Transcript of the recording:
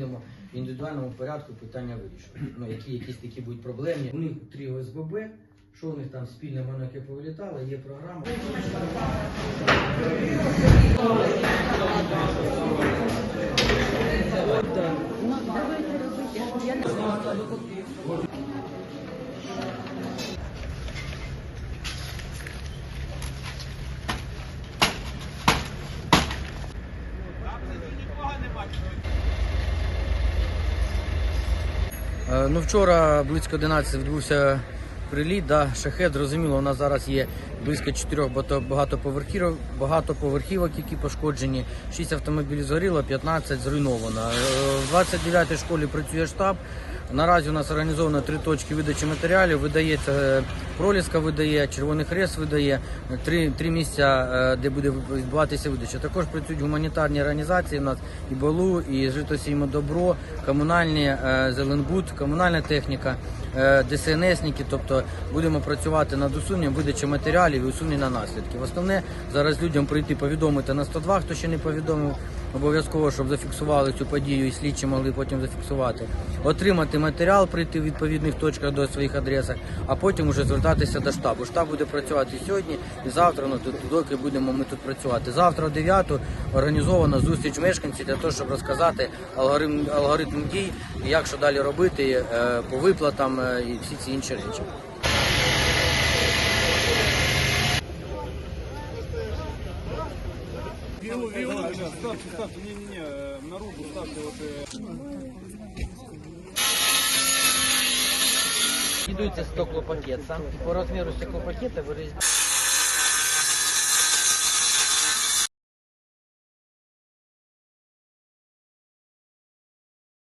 будемо в індивідуальному порядку питання вирішувати. Ну, які якісь такі будуть проблемні. У них три ОСББ, що у них там спільне воно яке повилітало, є програма. Е, Ну, вчора близько 11 відбувся приліт, да, шахет, зрозуміло, у нас зараз є близько 4 бато- багатоповерхівок, багатоповерхівок, які пошкоджені. 6 автомобілів згоріло, 15 зруйновано. Е, В 29-й школі працює штаб. Наразі у нас організовано три точки видачі матеріалів. Видається е, проліска, видає, Червоний Хрест видає три, три місця, е, де буде відбуватися видача. Також працюють гуманітарні організації. У нас і Балу, і Житосіймо Добро, комунальні Зеленбуд, комунальна техніка, ДСНСники. Тобто будемо працювати над усуненням видачі матеріалів і усунення наслідків. Основне зараз людям прийти повідомити на 102, хто ще не повідомив. Обов'язково, щоб зафіксували цю подію і слідчі могли потім зафіксувати, отримати матеріал, прийти в відповідних точках до своїх адресах, а потім уже звертатися до штабу. Штаб буде працювати сьогодні і завтра, ну тут доки будемо ми тут працювати. Завтра о 9 організована зустріч мешканців для того, щоб розказати алгоритм, алгоритм дій, як що далі робити е, по виплатам е, і всі ці інші речі. Вилу, вилу. Ставьте, ставьте, не-не-не, на руку ставьте вот... э, стеклопакет. Сам по размеру стеклопакета вирізняється.